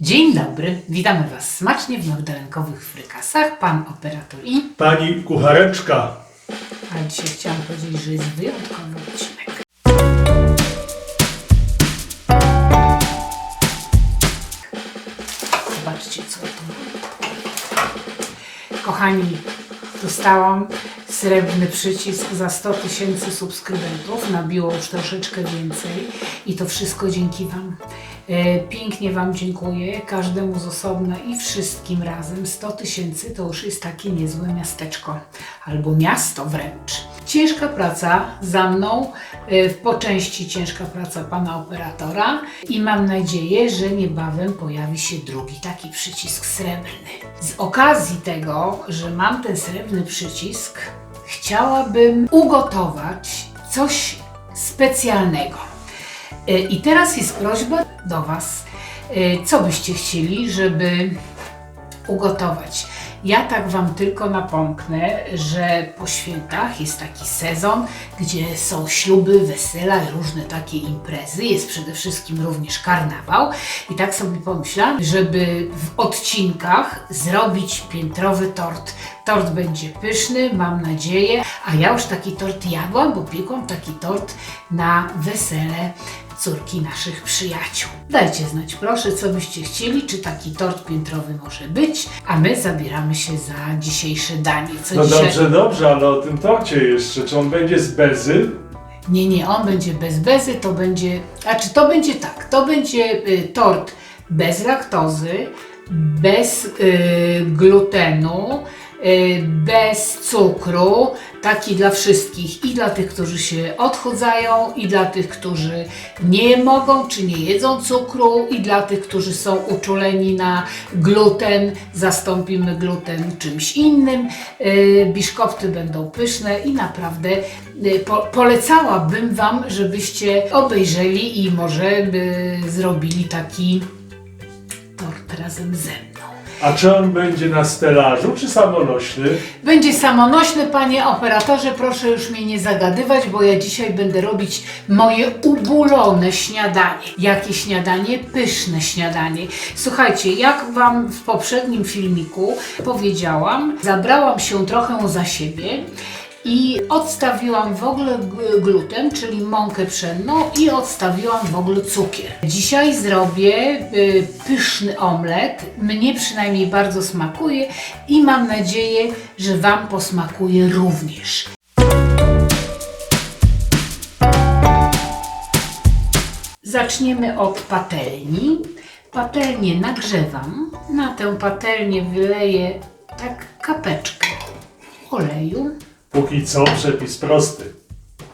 Dzień dobry, witamy Was smacznie w magdalenkowych frykasach. Pan operator i... Pani kuchareczka. A dzisiaj chciałam powiedzieć, że jest wyjątkowy odcinek. Zobaczcie, co mam. Kochani, dostałam srebrny przycisk za 100 tysięcy subskrybentów. Nabiło już troszeczkę więcej i to wszystko dzięki Wam. E, Pięknie Wam dziękuję, każdemu z osobna i wszystkim razem. 100 tysięcy to już jest takie niezłe miasteczko, albo miasto wręcz. Ciężka praca za mną, e, po części ciężka praca pana operatora i mam nadzieję, że niebawem pojawi się drugi taki przycisk srebrny. Z okazji tego, że mam ten srebrny przycisk, chciałabym ugotować coś specjalnego. E, I teraz jest prośba do Was, e, co byście chcieli, żeby ugotować. Ja tak Wam tylko napomknę, że po świętach jest taki sezon, gdzie są śluby, wesela i różne takie imprezy. Jest przede wszystkim również karnawał. I tak sobie pomyślałam, żeby w odcinkach zrobić piętrowy tort. Tort będzie pyszny, mam nadzieję. A ja już taki tort jadłam, bo piekłam taki tort na wesele córki naszych przyjaciół. Dajcie znać proszę, co byście chcieli, czy taki tort piętrowy może być, a my zabieramy się za dzisiejsze danie. Co No dzisiaj... dobrze, dobrze, ale o tym torcie jeszcze. Czy on będzie z bezy? Nie, nie, on będzie bez bezy, to będzie, a czy to będzie tak, to będzie y, tort bez laktozy, bez y, glutenu, bez cukru, taki dla wszystkich i dla tych, którzy się odchudzają i dla tych, którzy nie mogą czy nie jedzą cukru i dla tych, którzy są uczuleni na gluten, zastąpimy gluten czymś innym. Y, Biszkopty będą pyszne i naprawdę y, po, polecałabym Wam, żebyście obejrzeli i może by zrobili taki tort razem ze mną. A czy on będzie na stelażu, czy samonośny? Będzie samonośny, panie operatorze, proszę już mnie nie zagadywać, bo ja dzisiaj będę robić moje ubulone śniadanie. Jakie śniadanie? Pyszne śniadanie. Słuchajcie, jak wam w poprzednim filmiku powiedziałam, zabrałam się trochę za siebie. I odstawiłam w ogóle gluten, czyli mąkę pszenną i odstawiłam w ogóle cukier. Dzisiaj zrobię y, pyszny omlet. Mnie przynajmniej bardzo smakuje i mam nadzieję, że Wam posmakuje również. Zaczniemy od patelni. Patelnię nagrzewam. Na tę patelnię wyleję tak kapeczkę oleju. Póki co przepis prosty.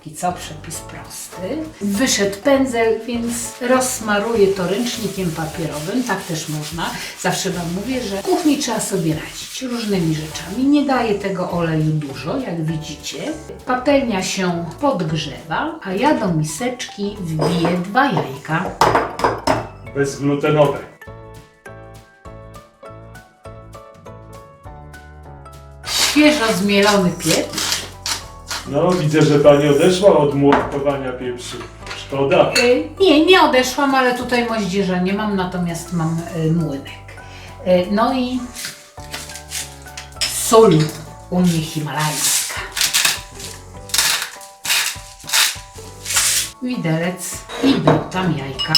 I co przepis prosty. Wyszedł pędzel, więc rozsmaruję to ręcznikiem papierowym. Tak też można. Zawsze Wam mówię, że w kuchni trzeba sobie radzić różnymi rzeczami. Nie daję tego oleju dużo, jak widzicie. Patelnia się podgrzewa, a ja do miseczki wbiję dwa jajka. Bezglutenowe. Świeżo zmielony pieprz. No, widzę, że pani odeszła od młotkowania pieprzu. Szkoda. Y, Nie, nie odeszłam, ale tutaj moździerza nie mam, natomiast mam y, młynek. Y, No i sól u mnie himalajska. Widelec i tam jajka.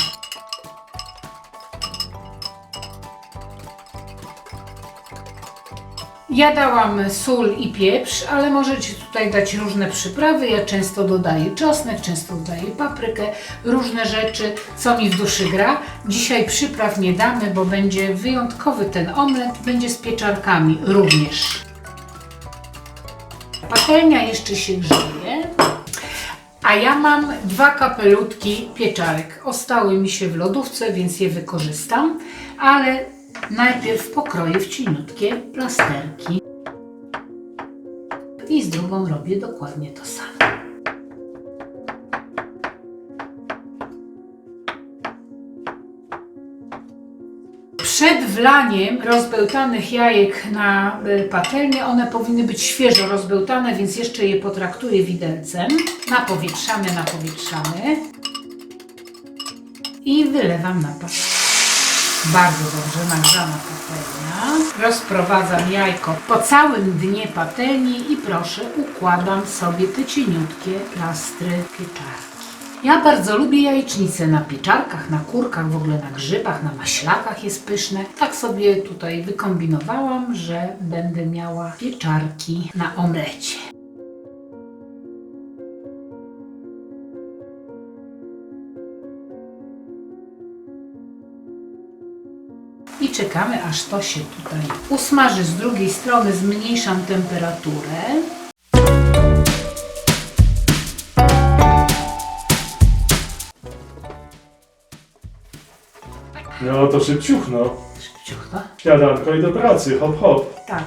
Ja dałam sól i pieprz, ale możecie tutaj dać różne przyprawy. Ja często dodaję czosnek, często dodaję paprykę, różne rzeczy, co mi w duszy gra. Dzisiaj przypraw nie damy, bo będzie wyjątkowy ten omlet, będzie z pieczarkami również. Patelnia jeszcze się grzeje. A ja mam dwa kapelutki pieczarek. Ostały mi się w lodówce, więc je wykorzystam, ale najpierw pokroję w cieniutkie plasterki. I z drugą robię dokładnie to samo. Przed wlaniem rozbełtanych jajek na y, patelnię, one powinny być świeżo rozbełtane, więc jeszcze je potraktuję widelcem. Napowietrzamy, napowietrzamy. I wylewam na patelnię. Bardzo dobrze nagrzana patelnia. Rozprowadzam jajko po całym dnie patelni i proszę, układam sobie te cieniutkie plastry pieczarki. Ja bardzo lubię jajecznicę na pieczarkach, na kurkach, w ogóle na grzybach, na maślakach jest pyszne. Tak sobie tutaj wykombinowałam, że będę miała pieczarki na omlecie. I czekamy, aż to się tutaj usmaży. Z drugiej strony zmniejszam temperaturę. No to szybciuchno. Szybciuchno. Śniadanko i do pracy, hop hop. Tak.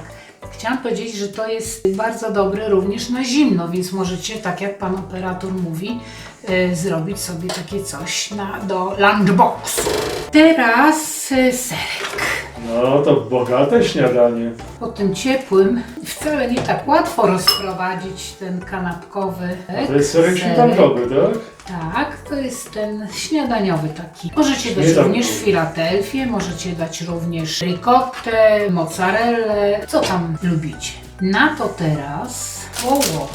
Chciałam powiedzieć, że to jest bardzo dobre również na zimno, więc możecie, tak jak pan operator mówi, y, zrobić sobie takie coś na, do lunchboxu. Teraz y, serek. No to bogate śniadanie. Po tym ciepłym wcale nie tak łatwo rozprowadzić ten kanapkowy To jest serek śmietankowy, tak? Tak, to jest ten śniadaniowy taki. Możecie dać Śmietankowy. również Filadelfię, możecie dać również ricottę, mozzarellę, co tam lubicie. Na to teraz położę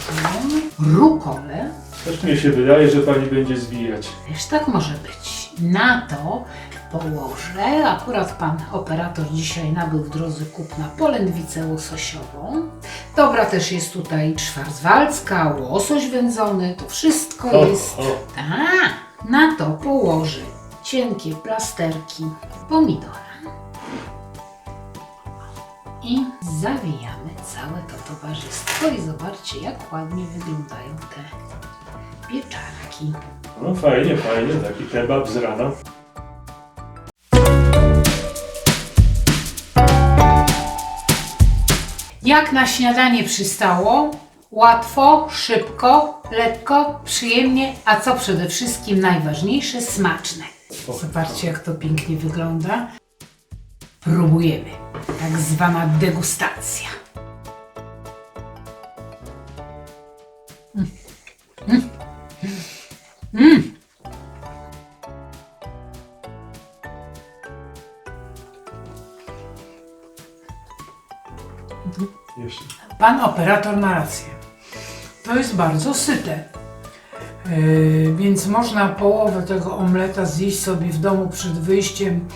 rukolę. Też mnie się wydaje, że pani będzie zwijać. Wiesz, tak może być. Na to położę, akurat pan operator dzisiaj nabył w drodze kupna polędwicę łososiową. Dobra też jest tutaj szwarzwaldzka, łosoś wędzony, to wszystko O, jest... o. Tak, na to położę cienkie plasterki pomidora i zawijamy całe to towarzystwo i zobaczcie jak ładnie wyglądają te pieczarki. No fajnie, fajnie, taki kebab z rana. Jak na śniadanie przystało? Łatwo, szybko, lekko, przyjemnie, a co przede wszystkim najważniejsze, smaczne. Zobaczcie, jak to pięknie wygląda. Próbujemy. Tak zwana degustacja. Mm. Mm. Pan operator ma rację. To jest bardzo syte. Yy, więc można połowę tego omleta zjeść sobie w domu przed wyjściem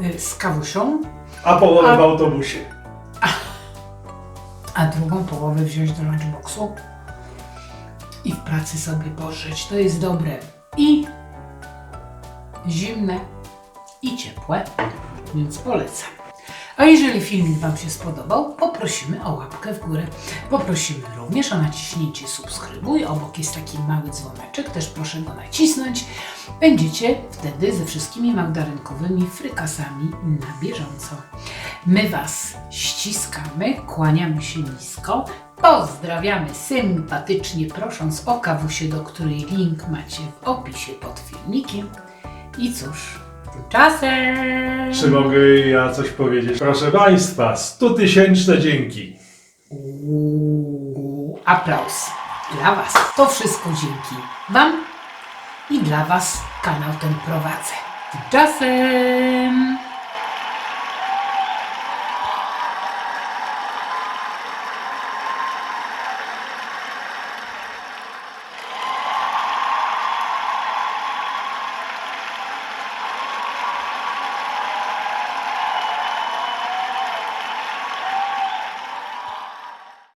yy, z kawusią, A połowę A- w autobusie. a drugą połowę wziąć do lunchboxu i w pracy sobie pożyć. To jest dobre i zimne i ciepłe, więc polecam. A jeżeli filmik Wam się spodobał, poprosimy o łapkę w górę. Poprosimy również o naciśnięcie subskrybuj. Obok jest taki mały dzwoneczek, też proszę go nacisnąć. Będziecie wtedy ze wszystkimi magdarynkowymi frykasami na bieżąco. My Was ściskamy, kłaniamy się nisko, pozdrawiamy sympatycznie, prosząc o kawusie, do której link macie w opisie pod filmikiem. I cóż, tymczasem... Czy mogę ja coś powiedzieć? Proszę Państwa, 100 tysięczne dzięki. Uuu, aplauz dla Was. To wszystko dzięki Wam i dla Was kanał ten prowadzę. Tymczasem